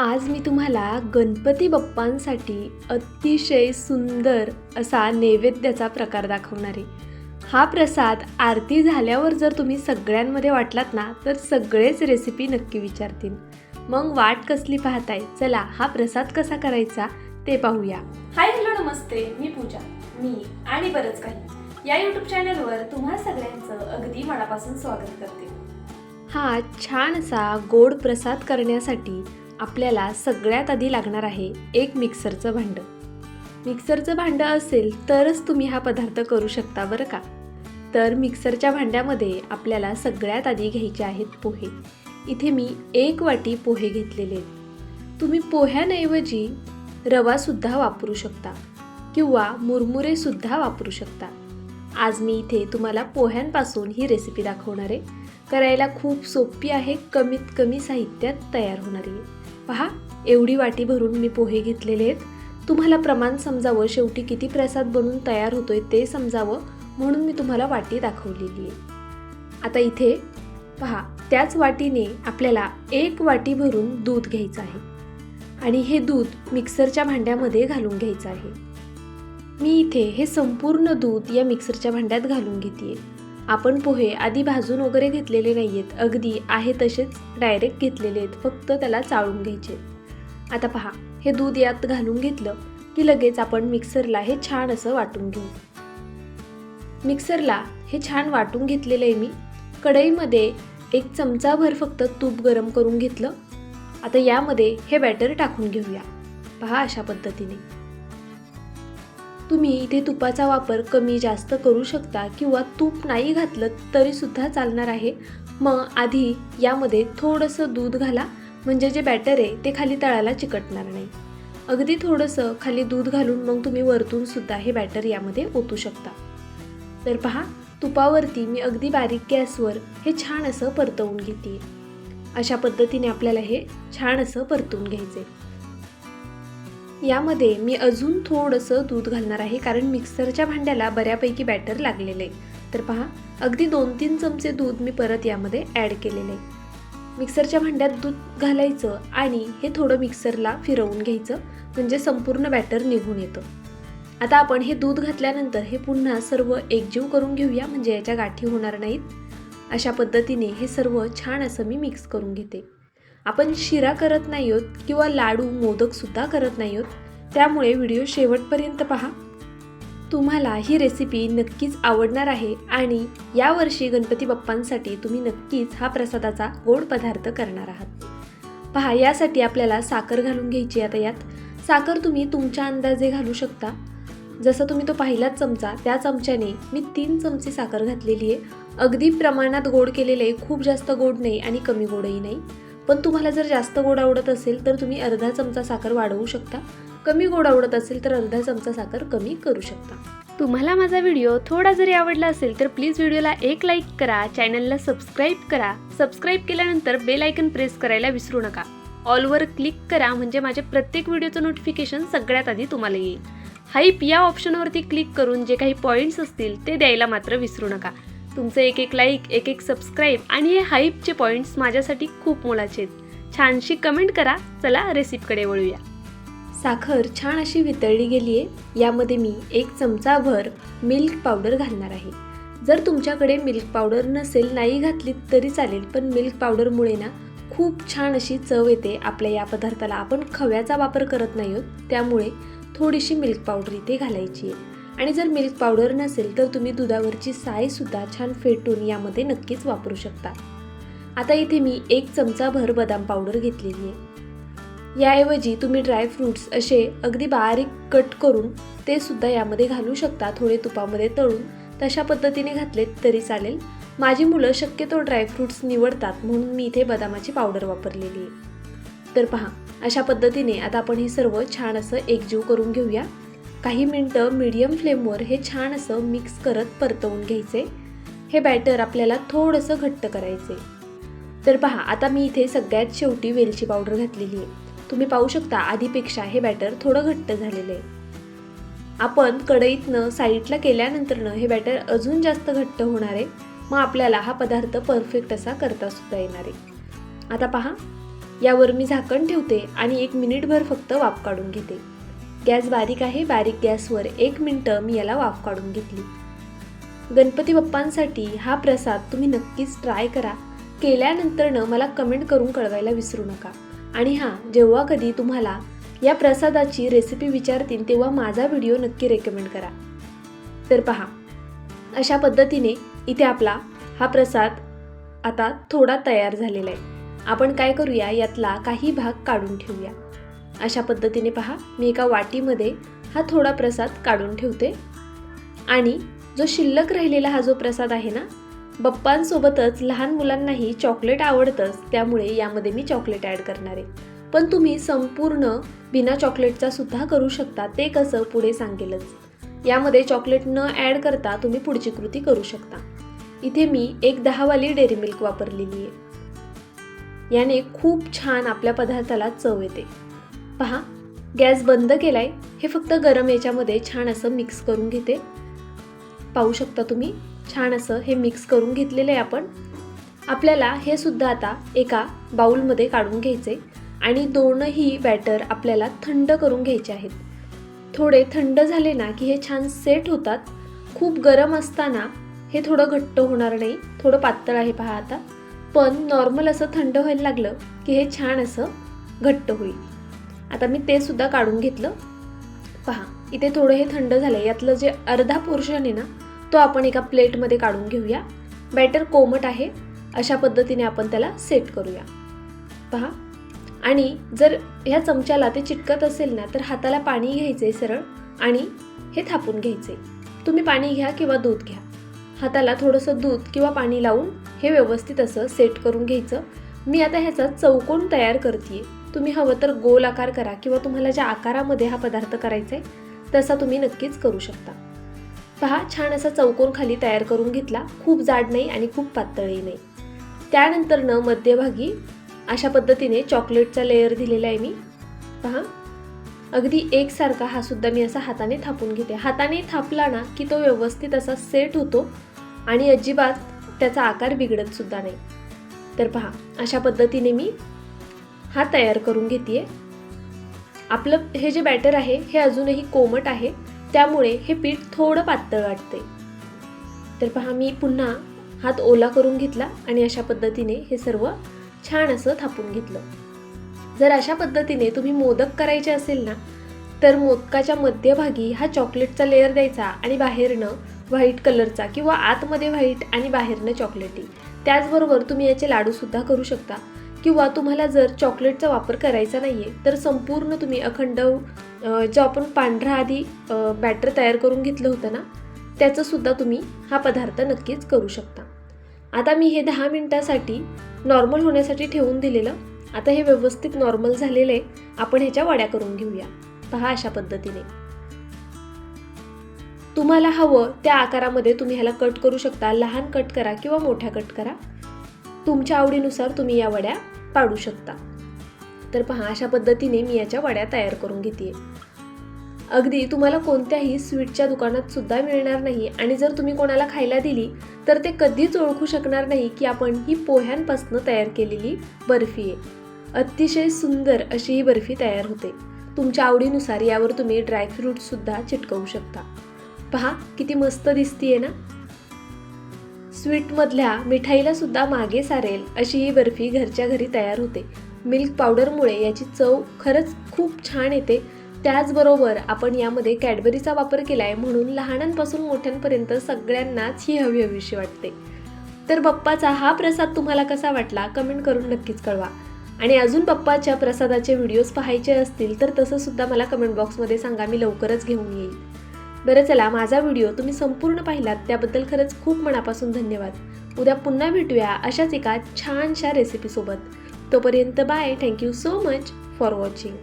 आज मी तुम्हाला गणपती बाप्पांसाठी अतिशय सुंदर असा नैवेद्याचा प्रकार दाखवणार आहे. हा प्रसाद आरती झाल्यावर जर तुम्ही सगळ्यांमध्ये वाटलात ना तर सगळेच रेसिपी नक्की विचारतील. मग वाट कसली पाहताय? चला हा प्रसाद कसा करायचा ते पाहूया. हाय हॅलो नमस्ते. मी पूजा. मी आणि बरंच काही. या यूट्यूब चॅनलवर तुम्हा सगळ्यांचं अगदी मनापासून स्वागत करते. हा छान असा गोड प्रसाद करण्यासाठी आपल्याला सगळ्यात आधी लागणार आहे एक मिक्सरचं भांडं. मिक्सरचं भांडं असेल तरच तुम्ही हा पदार्थ करू शकता बरं का? तर मिक्सरच्या भांड्यामध्ये आपल्याला सगळ्यात आधी घ्यायचे आहेत पोहे. इथे मी एक वाटी पोहे घेतलेले आहेत. तुम्ही पोह्यांऐवजी रवासुद्धा वापरू शकता किंवा मुरमुरेसुद्धा वापरू शकता. आज मी इथे तुम्हाला पोह्यांपासून ही रेसिपी दाखवणार आहे. करायला खूप सोपी आहे कमीत कमी साहित्यात तयार होणारी आहे. पहा एवढी वाटी भरून मी पोहे घेतलेले आहेत. तुम्हाला प्रमाण समजावं शेवटी किती प्रसाद बनून तयार होतोय ते समजावं म्हणून मी तुम्हाला वाटी दाखवलेली आहे. आता इथे पहा त्याच वाटीने आपल्याला एक वाटी भरून दूध घ्यायचं आहे. आणि हे दूध मिक्सरच्या भांड्यामध्ये घालून घ्यायचं आहे. मी इथे हे संपूर्ण दूध या मिक्सरच्या भांड्यात घालून घेते आपण पोहे आधी भाजून वगैरे घेतलेले नाही आहेत अगदी आहे तसेच डायरेक्ट घेतलेले आहेत. फक्त त्याला चाळून घ्यायचे आता पहा हे दूध यात घालून घेतलं की लगेच आपण मिक्सरला हे छान असं वाटून घेऊ. मिक्सरला हे छान वाटून घेतलेलं आहे मी. कढईमध्ये एक चमचाभर फक्त तूप गरम करून घेतलं. आता यामध्ये हे बॅटर टाकून घेऊया. पहा अशा पद्धतीने. तुम्ही इथे तुपाचा वापर कमी जास्त करू शकता किंवा तूप नाही घातलं तरीसुद्धा चालणार आहे. मग आधी यामध्ये थोडंसं दूध घाला म्हणजे जे बॅटर आहे ते खाली तळाला चिकटणार नाही. अगदी थोडंसं खाली दूध घालून मग तुम्ही वरतूनसुद्धा हे बॅटर यामध्ये ओतू शकता. तर पहा तुपावरती मी अगदी बारीक गॅसवर हे छान असं परतवून घेते अशा पद्धतीने आपल्याला हे छान असं परतून घ्यायचे यामध्ये मी अजून थोडंसं दूध घालणार आहे कारण मिक्सरच्या भांड्याला बऱ्यापैकी बॅटर लागलेले आहे. तर पहा अगदी दोन तीन चमचे दूध मी परत यामध्ये ॲड केलेले आहे. मिक्सरच्या भांड्यात दूध घालायचं आणि हे थोडं मिक्सरला फिरवून घ्यायचं म्हणजे संपूर्ण बॅटर निघून येतं. आता आपण हे दूध घातल्यानंतर हे पुन्हा सर्व एकजीव करून घेऊया म्हणजे याच्या गाठी होणार नाहीत. अशा पद्धतीने हे सर्व छान असं मी मिक्स करून घेते. आपण शिरा करत नाही आहोत किंवा लाडू मोदकसुद्धा करत नाही आहोत त्यामुळे व्हिडिओ शेवटपर्यंत पहा. तुम्हाला ही रेसिपी नक्कीच आवडणार आहे आणि यावर्षी गणपती बाप्पांसाठी तुम्ही नक्कीच हा प्रसादाचा गोड पदार्थ करणार आहात. पहा यासाठी आपल्याला साखर घालून घ्यायची आता यात. साखर तुम्ही तुमच्या अंदाजे घालू शकता. जसं तुम्ही तो पहिलाच चमचा त्या चमच्याने मी तीन चमचे साखर घातलेली आहे. अगदी प्रमाणात गोड केलेले आहे खूप जास्त गोड नाही आणि कमी गोडही नाही. पण तुम्हाला जर जास्त गोड आवडत असेल तर तुम्ही अर्धा चमचा साखर वाढवू शकता. कमी गोड आवडत असेल तर अर्धा चमचा साखर कमी करू शकता. तुम्हाला माझा व्हिडिओ थोडा जरी आवडला असेल तर प्लीज व्हिडिओला एक लाईक करा चॅनलला सबस्क्राईब करा. सबस्क्राईब केल्यानंतर बेल आयकन प्रेस करायला विसरू नका. ऑलवर क्लिक करा म्हणजे माझ्या प्रत्येक व्हिडिओचं नोटिफिकेशन सगळ्यात आधी तुम्हाला येईल. हाईप या ऑप्शनवरती क्लिक करून जे काही पॉईंट्स असतील ते द्यायला मात्र विसरू नका. तुमचे एक एक लाईक एक एक सबस्क्राईब आणि हे हाईपचे पॉईंट्स माझ्यासाठी खूप मोलाचे आहेत. छानशी कमेंट करा. चला रेसिपीकडे वळूया. साखर छान अशी वितळली गेली आहे यामध्ये मी एक चमचाभर मिल्क पावडर घालणार आहे. जर तुमच्याकडे मिल्क पावडर नसेल नाही घातली तरी चालेल पण मिल्क पावडरमुळे ना खूप छान अशी चव येते आपल्या या पदार्थाला. आपण खव्याचा वापर करत नाही आहोत त्यामुळे थोडीशी मिल्क पावडर इथे घालायची आहे. आणि जर मिल्क पावडर नसेल तर तुम्ही दुधावरची सायसुद्धा छान फेटून यामध्ये नक्कीच वापरू शकता. आता इथे मी एक चमचाभर बदाम पावडर घेतलेली आहे. याऐवजी तुम्ही ड्रायफ्रूट्स असे अगदी बारीक कट करून ते सुद्धा यामध्ये घालू शकता. थोडे तुपामध्ये तळून तशा पद्धतीने घातलेत तरी चालेल. माझी मुलं शक्यतो ड्रायफ्रूट्स निवडतात म्हणून मी इथे बदामाची पावडर वापरलेली आहे. तर पहा अशा पद्धतीने आता आपण हे सर्व छान असं एकजीव करून घेऊया. काही मिनटं मीडियम फ्लेमवर हे छान असं मिक्स करत परतवून घ्यायचे. हे बॅटर आपल्याला थोडंसं घट्ट करायचे. तर पहा आता मी इथे सगळ्यात शेवटी वेलची पावडर घातलेली आहे. तुम्ही पाहू शकता आधीपेक्षा हे बॅटर थोडं घट्ट झालेलं आहे. आपण कढईतनं साईडला केल्यानंतरनं हे बॅटर अजून जास्त घट्ट होणार आहे. मग आपल्याला हा पदार्थ परफेक्ट असा करता सुद्धा येणार आहे. आता पहा यावर मी झाकण ठेवते आणि एक मिनिटभर फक्त वाफ काढून घेते. गॅस बारीक आहे बारीक गॅसवर एक मिनटं मी याला वाफ काढून घेतली. गणपती बाप्पांसाठी हा प्रसाद तुम्ही नक्कीच ट्राय करा. केल्यानंतरनं मला कमेंट करून कळवायला विसरू नका. आणि हां जेव्हा कधी तुम्हाला या प्रसादाची रेसिपी विचारतील तेव्हा माझा व्हिडिओ नक्की रेकमेंड करा. तर पहा अशा पद्धतीने इथे आपला हा प्रसाद आता थोडा तयार झालेला आहे. आपण काय करूया यातला काही भाग काढून ठेवूया. अशा पद्धतीने पहा. मी एका वाटीमध्ये हा थोडा प्रसाद काढून ठेवते. आणि जो शिल्लक राहिलेला हा जो प्रसाद आहे ना बप्पांसोबतच लहान मुलांनाही चॉकलेट आवडतंच त्यामुळे यामध्ये मी चॉकलेट ॲड करणार आहे. पण तुम्ही संपूर्ण बिना चॉकलेटचा सुद्धा करू शकता. ते कसं पुढे सांगेलच. यामध्ये चॉकलेट न ॲड करता तुम्ही पुढची कृती करू शकता. इथे मी एक दहावाली डेअरी मिल्क वापरलेली आहे. याने खूप छान आपल्या पदार्थाला चव येते. पहा गॅस बंद केलाय हे फक्त गरम याच्यामध्ये छान असं मिक्स करून घेते. पाहू शकता तुम्ही छान असं हे मिक्स करून घेतलेलं आहे आपण. आपल्याला हे सुद्धा आता एका बाउलमध्ये काढून घ्यायचे आणि दोनही बॅटर आपल्याला थंड करून घ्यायचे आहेत. थोडे थंड झाले ना की हे छान सेट होतात. खूप गरम असताना हे थोडं घट्ट होणार नाही थोडं पातळ आहे पहा आता. पण नॉर्मल असं थंड व्हायला लागलं की हे छान असं घट्ट होईल. आता मी ते सुद्धा काढून घेतलं. पहा इथे थोडं हे थंड झालं आहे यातलं जे अर्धा पोर्शन आहे ना तो आपण एका प्लेटमध्ये काढून घेऊया. बॅटर कोमट आहे. अशा पद्धतीने आपण त्याला सेट करूया. पहा. आणि जर ह्या चमच्याला ते चिटकत असेल ना तर हाताला पाणी घ्यायचं आहे सरळ आणि हे थापून घ्यायचे तुम्ही पाणी घ्या किंवा दूध घ्या. हाताला थोडंसं दूध किंवा पाणी लावून हे व्यवस्थित असं सेट करून घ्यायचं. मी आता ह्याचा चौकोन तयार करते तुम्ही हवं तर गोल आकार करा किंवा तुम्हाला ज्या आकारामध्ये हा पदार्थ करायचा आहे तसा तुम्ही नक्कीच करू शकता. पहा छान असा चौकोन खाली तयार करून घेतला. खूप जाड नाही आणि खूप पातळही नाही. त्यानंतरनं मध्यभागी अशा पद्धतीने चॉकलेटचा लेअर दिलेला आहे मी. पहा अगदी एकसारखा हा सुद्धा मी असा हाताने थापून घेते. हाताने थापला ना की तो व्यवस्थित असा सेट होतो आणि अजिबात त्याचा आकार बिघडत सुद्धा नाही. तर पहा अशा पद्धतीने मी हा तयार करून घेते आपलं हे जे बॅटर आहे हे अजूनही कोमट आहे. त्यामुळे हे पीठ थोडं पातळ वाटते तर पहा मी पुन्हा हात ओला करून घेतला आणि अशा पद्धतीने हे सर्व छान असं थापून घेतलं. जर अशा पद्धतीने तुम्ही मोदक करायचे असेल ना तर मोदकाच्या मध्यभागी हा चॉकलेटचा लेअर द्यायचा आणि बाहेरनं व्हाईट कलरचा किंवा आतमध्ये व्हाईट आणि बाहेरनं चॉकलेटी त्याचबरोबर तुम्ही याचे लाडूसुद्धा करू शकता. किंवा तुम्हाला जर चॉकलेटचा वापर करायचा नाही आहे तर संपूर्ण तुम्ही अखंड जो आपण पांढरा आधी बॅटर तयार करून घेतलं होतं ना त्याचंसुद्धा तुम्ही हा पदार्थ नक्कीच करू शकता. आता मी हे दहा मिनटासाठी नॉर्मल होण्यासाठी ठेवून दिलेलं. आता हे व्यवस्थित नॉर्मल झालेलं आहे. आपण ह्याच्या वड्या करून घेऊया. पहा अशा पद्धतीने. तुम्हाला हवं त्या आकारामध्ये तुम्ही ह्याला कट करू शकता. लहान कट करा किंवा मोठ्या कट करा. तुमच्या आवडीनुसार तुम्ही या वड्या पाडू शकता. तर पहा अशा पद्धतीने मी याच्या वड्या तयार करून घेते अगदी तुम्हाला कोणत्याही स्वीटच्या दुकानात सुद्धा मिळणार नाही आणि जर तुम्ही कोणाला खायला दिली तर ते कधीच ओळखू शकणार नाही की आपण ही पोह्यांपासून तयार केलेली बर्फी आहे. अतिशय सुंदर अशी ही बर्फी तयार होते. तुमच्या आवडीनुसार यावर तुम्ही ड्रायफ्रूटसुद्धा चिटकवू शकता. पहा किती मस्त दिसतीये ना? स्वीटमधल्या मिठाईला सुद्धा मागे सारेल अशी ही बर्फी घरच्या घरी तयार होते. मिल्क पावडरमुळे याची चव खरंच खूप छान येते. त्याचबरोबर आपण यामध्ये कॅडबरीचा वापर केला आहे म्हणून लहानांपासून मोठ्यांपर्यंत सगळ्यांनाच ही हवी हवीशी वाटते. तर बप्पाचा हा प्रसाद तुम्हाला कसा वाटला कमेंट करून नक्कीच कळवा. आणि अजून बप्पाच्या प्रसादाचे व्हिडिओज पाहायचे असतील तर तसंसुद्धा मला कमेंट बॉक्समध्ये सांगा मी लवकरच घेऊन येईल. बरं चला माझा व्हिडिओ तुम्ही संपूर्ण पाहिलात त्याबद्दल खरंच खूप मनापासून धन्यवाद. उद्या पुन्हा भेटूया अशाच एका छानशा रेसिपीसोबत तोपर्यंत bye thank you so much for watching